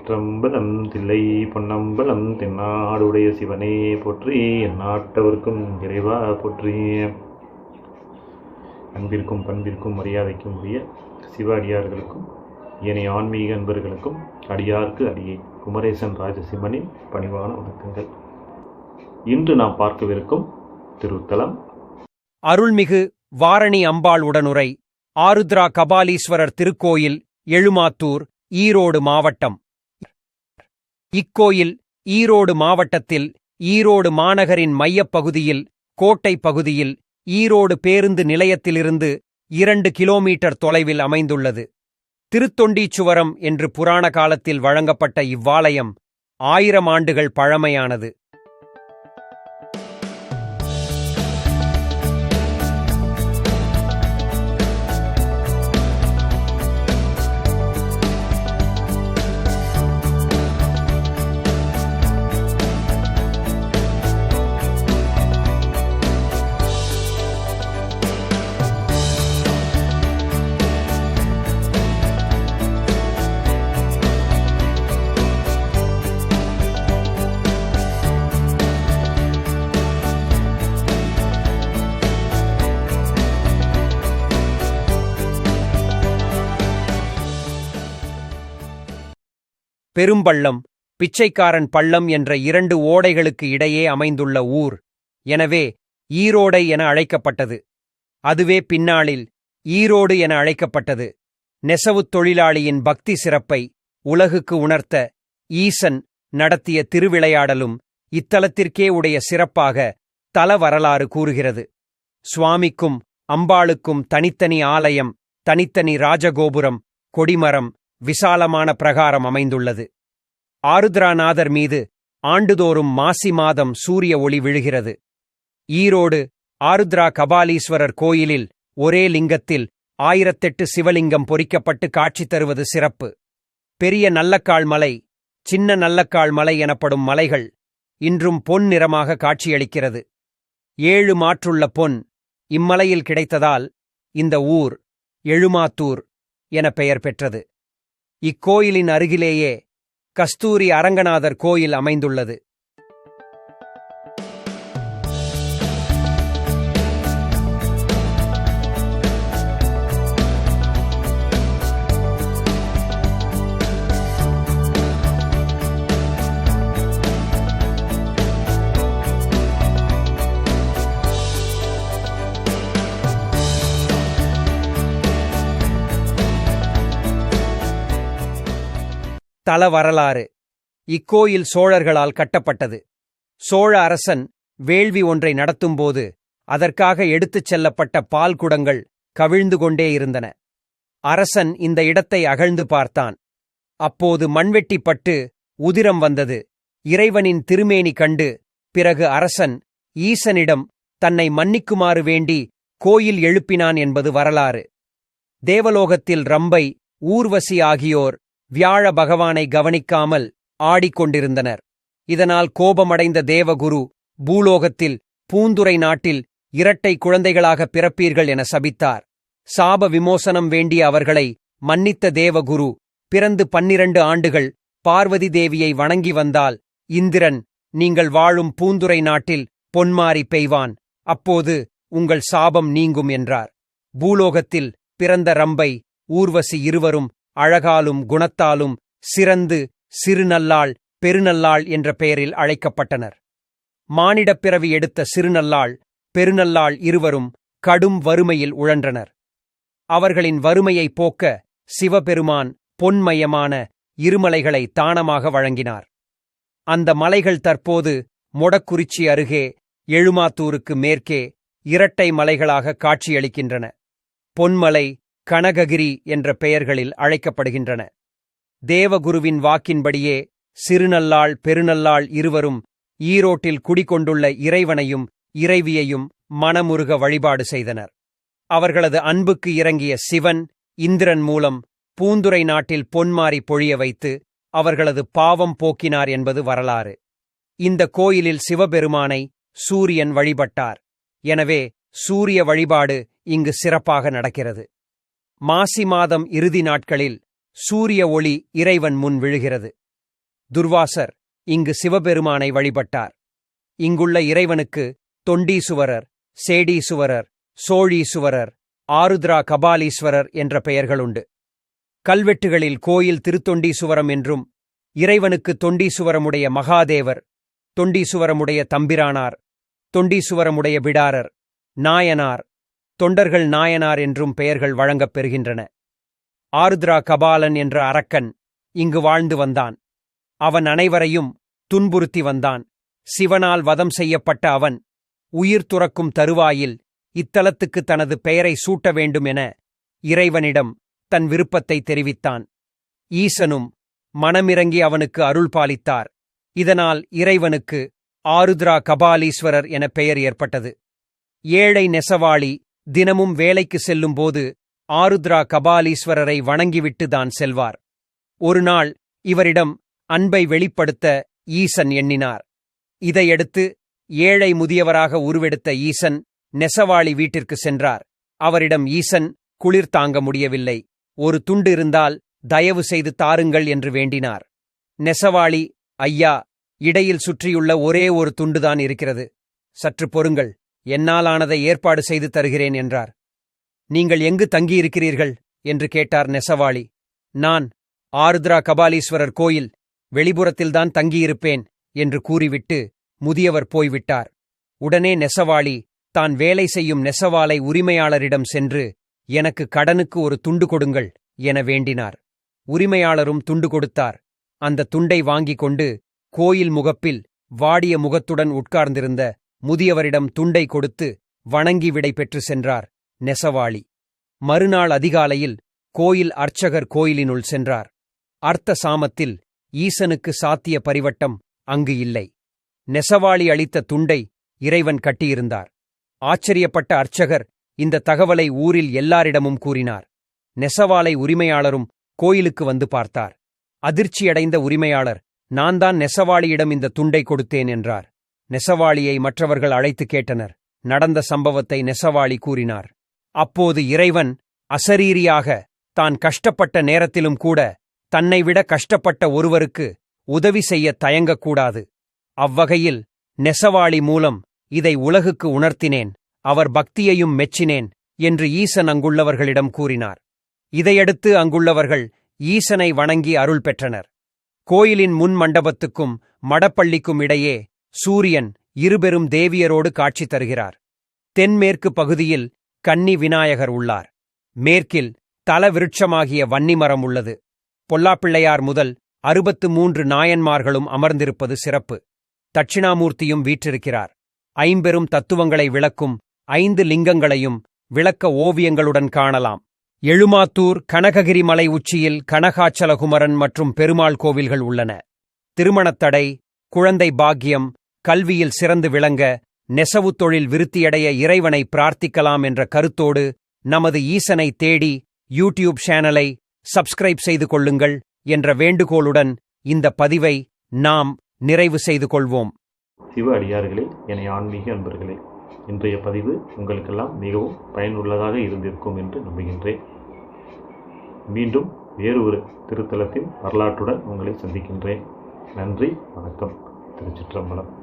சிற்றம்பலம் தில்லை பொன்னம்பலம் தென்னாடுடைய சிவனே போற்றி எந்நாட்டவர்க்கும் இறைவா போற்றி. அன்பிற்கும் பண்பிற்கும் மரியாதைக்கும் உரிய சிவ அடியார்களுக்கும் ஏனைய ஆன்மீக அன்பர்களுக்கும் அடியார்க்கு அடியே குமரேசன் ராஜசிம்மனின் பணிவான வணக்கங்கள். இன்று நாம் பார்க்கவிருக்கும் திருத்தலம். அருள்மிகு வாரணி அம்பாள் உடனுரை ஆருத்ரா கபாலீஸ்வரர் திருக்கோயில் எழுமாத்தூர் ஈரோடு மாவட்டம். இக்கோயில் ஈரோடு மாவட்டத்தில் ஈரோடு மாநகரின் மையப்பகுதியில் கோட்டை பகுதியில் ஈரோடு பேருந்து நிலையத்திலிருந்து இரண்டு கிலோமீட்டர் தொலைவில் அமைந்துள்ளது. திருத்தொண்டீச்சுவரம் என்று புராண காலத்தில் வழங்கப்பட்ட இவ்வாலயம் ஆயிரம் ஆண்டுகள் பழமையானது. பெரும்பள்ளம் பிச்சைக்காரன் பள்ளம் என்ற இரண்டு ஓடைகளுக்கு இடையே அமைந்துள்ள ஊர். எனவே ஈரோடை என அழைக்கப்பட்டது. அதுவே பின்னாளில் ஈரோடு என அழைக்கப்பட்டது. நெசவுத் தொழிலாளியின் பக்தி சிறப்பை உலகுக்கு உணர்த்த ஈசன் நடத்திய திருவிளையாடலும் இத்தலத்திற்கே உடைய சிறப்பாக தல வரலாறு கூறுகிறது. சுவாமிக்கும் அம்பாளுக்கும் தனித்தனி ஆலயம் தனித்தனி ராஜகோபுரம் கொடிமரம் விசாலமான பிரகாரம் அமைந்துள்ளது. ஆருத்ராநாதர் மீது ஆண்டுதோறும் மாசி மாதம் சூரிய ஒளி விழுகிறது. ஈரோடு ஆருத்ரா கபாலீஸ்வரர் கோயிலில் ஒரே லிங்கத்தில் ஆயிரத்தெட்டு சிவலிங்கம் பொறிக்கப்பட்டு காட்சி தருவது சிறப்பு. பெரிய நல்லக்காள் மலை சின்ன நல்லக்காள் மலை எனப்படும் மலைகள் இன்றும் பொன் நிறமாக காட்சியளிக்கிறது. ஏழு மாற்றுள்ள பொன் இம்மலையில் கிடைத்ததால் இந்த ஊர் எழுமாத்தூர் என பெயர் பெற்றது. இக்கோயிலின் அருகிலேயே கஸ்தூரி அரங்கநாதர் கோயில் அமைந்துள்ளது. தல வரலாறு இக்கோயில் சோழர்களால் கட்டப்பட்டது. சோழ அரசன் வேள்வி ஒன்றை நடத்தும்போது அதற்காக எடுத்துச் செல்லப்பட்ட பால் குடங்கள் கவிழ்ந்து கொண்டே இருந்தன. அரசன் இந்த இடத்தை அகழ்ந்து பார்த்தான். அப்போது மண்வெட்டிப்பட்டு உதிரம் வந்தது. இறைவனின் திருமேனி கண்டு பிறகு அரசன் ஈசனிடம் தன்னை மன்னிக்குமாறு வேண்டி கோயில் எழுப்பினான் என்பது வரலாறு. தேவலோகத்தில் ரம்பை ஊர்வசி ஆகியோர் வியாழ பகவானை கவனிக்காமல் ஆடிக்கொண்டிருந்தனர். இதனால் கோபமடைந்த தேவகுரு பூலோகத்தில் பூந்துரை நாட்டில் இரட்டை குழந்தைகளாக பிறப்பீர்கள் என சபித்தார். சாப விமோசனம் வேண்டிய அவர்களை மன்னித்த தேவகுரு பிறந்து பன்னிரண்டு ஆண்டுகள் பார்வதி தேவியை வணங்கி வந்தால் இந்திரன் நீங்கள் வாழும் பூந்துரை நாட்டில் பொன்மாரி பெய்வான் அப்போது உங்கள் சாபம் நீங்கும் என்றார். பூலோகத்தில் பிறந்த ரம்பை ஊர்வசி இருவரும் அழகாலும் குணத்தாலும் சிறந்து சிறுநல்லாள் பெருநல்லாள் என்ற பெயரில் அழைக்கப்பட்டனர். மானிடப் பிறவி எடுத்த சிறுநல்லாள் பெருநல்லாள் இருவரும் கடும் வறுமையில் உழன்றனர். அவர்களின் வறுமையைப் போக்க சிவபெருமான் பொன்மயமான இருமலைகளை தானமாக வழங்கினார். அந்த மலைகள் தற்போது மொடக்குறிச்சி அருகே எழுமாத்தூருக்கு மேற்கே இரட்டை மலைகளாக காட்சியளிக்கின்றன. பொன்மலை கனககிரி என்ற பெயர்களில் அழைக்கப்படுகின்றன. தேவகுருவின் வாக்கின்படியே சிறுநல்லாள் பெருநல்லாள் இருவரும் ஈரோட்டில் குடிகொண்டுள்ள இறைவனையும் இறைவியையும் மனமுருக வழிபாடு செய்தனர். அவர்களது அன்புக்கு இறங்கிய சிவன் இந்திரன் மூலம் பூந்துரை நாட்டில் பொன்மாரி பொழிய வைத்து அவர்களது பாவம் போக்கினார் என்பது வரலாறு. இந்த கோயிலில் சிவபெருமானை சூரியன் வழிபட்டார். எனவே சூரிய வழிபாடு இங்கு சிறப்பாக நடக்கிறது. மாசி மாதம் இறுதி நாட்களில் சூரிய ஒளி இறைவன் முன் விழுகிறது. துர்வாசர் இங்கு சிவபெருமானை வழிபட்டார். இங்குள்ள இறைவனுக்கு தொண்டீசுவரர் சேடீசுவரர் சோழீசுவரர் ஆருத்ரா கபாலீஸ்வரர் என்ற பெயர்களுண்டு. கல்வெட்டுகளில் கோயில் திருத்தொண்டீசுவரம் என்றும் இறைவனுக்கு தொண்டீசுவரமுடைய மகாதேவர் தொண்டீசுவரமுடைய தம்பிரானார் தொண்டீசுவரமுடைய பிடாரர் நாயனார் தொண்டர்கள் நாயனார் என்றும் பெயர்கள் வழங்கப் பெறுகின்றன. ஆருத்ரா கபாலன் என்ற அரக்கன் இங்கு வாழ்ந்து வந்தான். அவன் அனைவரையும் துன்புறுத்தி வந்தான். சிவனால் வதம் செய்யப்பட்ட அவன் உயிர் துறக்கும் தருவாயில் இத்தலத்துக்கு தனது பெயரை சூட்ட வேண்டும் என இறைவனிடம் தன் விருப்பத்தை தெரிவித்தான். ஈசனும் மனமிறங்கி அவனுக்கு அருள் பாலித்தார். இதனால் இறைவனுக்கு ஆருத்ரா கபாலீஸ்வரர் என பெயர் ஏற்பட்டது. ஏழை நெசவாளி தினமும் வேலைக்கு செல்லும்போது ஆருத்ரா கபாலீஸ்வரரை வணங்கிவிட்டு தான் செல்வார். ஒருநாள் இவரிடம் அன்பை வெளிப்படுத்த ஈசன் எண்ணினார். இதையடுத்து ஏழை முதியவராக உருவெடுத்த ஈசன் நெசவாளி வீட்டிற்கு சென்றார். அவரிடம் ஈசன் குளிர் தாங்க முடியவில்லை. ஒரு துண்டு இருந்தால் தயவு செய்து தாருங்கள் என்று வேண்டினார். நெசவாளி ஐயா இடையில் சுற்றியுள்ள ஒரே ஒரு துண்டுதான் இருக்கிறது. சற்று பொறுங்கள். என்னாலானதை ஏற்பாடு செய்து தருகிறேன் என்றார். நீங்கள் எங்கு தங்கியிருக்கிறீர்கள்? என்று கேட்டார் நெசவாளி. நான் ஆருத்ரா கபாலீஸ்வரர் கோயில் வெளிப்புறத்தில்தான் தங்கியிருப்பேன் என்று கூறிவிட்டு முதியவர் போய்விட்டார். உடனே நெசவாளி தான் வேலை செய்யும் நெசவாலை உரிமையாளரிடம் சென்று எனக்கு கடனுக்கு ஒரு துண்டு கொடுங்கள் என வேண்டினார். உரிமையாளரும் துண்டு கொடுத்தார். அந்த துண்டை வாங்கிக் கொண்டு கோயில் முகப்பில் வாடிய முகத்துடன் உட்கார்ந்திருந்த முதியவரிடம் துண்டை கொடுத்து வணங்கி விடை பெற்று சென்றார் நெசவாளி. மறுநாள் அதிகாலையில் கோயில் அர்ச்சகர் கோயிலினுள் சென்றார். அர்த்த சாமத்தில் ஈசனுக்கு சாத்திய பரிவட்டம் அங்கு இல்லை. நெசவாளி அளித்த துண்டை இறைவன் கட்டியிருந்தார். ஆச்சரியப்பட்ட அர்ச்சகர் இந்த தகவலை ஊரில் எல்லாரிடமும் கூறினார். நெசவாலை உரிமையாளரும் கோயிலுக்கு வந்து பார்த்தார். அதிர்ச்சியடைந்த உரிமையாளர் நான் தான் நெசவாளியிடம் இந்த துண்டை கொடுத்தேன் என்றார். நெசவாளியை மற்றவர்கள் அழைத்து கேட்டனர். நடந்த சம்பவத்தை நெசவாளி கூறினார். அப்போது இறைவன் அசரீரியாக தான் கஷ்டப்பட்ட நேரத்திலும் கூட தன்னை விட கஷ்டப்பட்ட ஒருவருக்கு உதவி செய்ய தயங்கக்கூடாது. அவ்வகையில் நெசவாளி மூலம் இதை உலகுக்கு உணர்த்தினேன். அவர் பக்தியையும் மெச்சினேன் என்று ஈசன் அங்குள்ளவர்களிடம் கூறினார். இதையடுத்து அங்குள்ளவர்கள் ஈசனை வணங்கி அருள் பெற்றனர். கோயிலின் முன் மண்டபத்துக்கும் மடப்பள்ளிக்கும் இடையே சூரியன் இருபெரும் தேவியரோடு காட்சி தருகிறார். தென்மேற்கு பகுதியில் கன்னி விநாயகர் உள்ளார். மேற்கில் தல விருட்சமாகிய வன்னிமரம் உள்ளது. பொல்லாப்பிள்ளையார் முதல் அறுபத்து மூன்று நாயன்மார்களும் அமர்ந்திருப்பது சிறப்பு. தட்சிணாமூர்த்தியும் வீற்றிருக்கிறார். ஐம்பெரும் தத்துவங்களை விளக்கும் ஐந்து லிங்கங்களையும் விளக்க ஓவியங்களுடன் காணலாம். எழுமாத்தூர் கனககிரி மலை உச்சியில் கனகாச்சலகுமரன் மற்றும் பெருமாள் கோவில்கள் உள்ளன. திருமணத்தடை குழந்தை பாக்கியம் கல்வியில் சிறந்து விளங்க நெசவுத் தொழில் விருத்தியடைய இறைவனை பிரார்த்திக்கலாம் என்ற கருத்தோடு நமது ஈசனை தேடி யூடியூப் சேனலை சப்ஸ்கிரைப் செய்து கொள்ளுங்கள் என்ற வேண்டுகோளுடன் இந்த பதிவை நாம் நிறைவு செய்து கொள்வோம். சிவ அடியார்களே என ஆன்மீக அன்பர்களே இன்றைய பதிவு உங்களுக்கெல்லாம் மிகவும் பயனுள்ளதாக இருந்திருக்கும் என்று நம்புகின்றேன். மீண்டும் வேறு ஒரு திருத்தலத்தின் வரலாற்றுடன் உங்களை சந்திக்கின்றேன். நன்றி வணக்கம். திருச்சிற்றம்பலம்.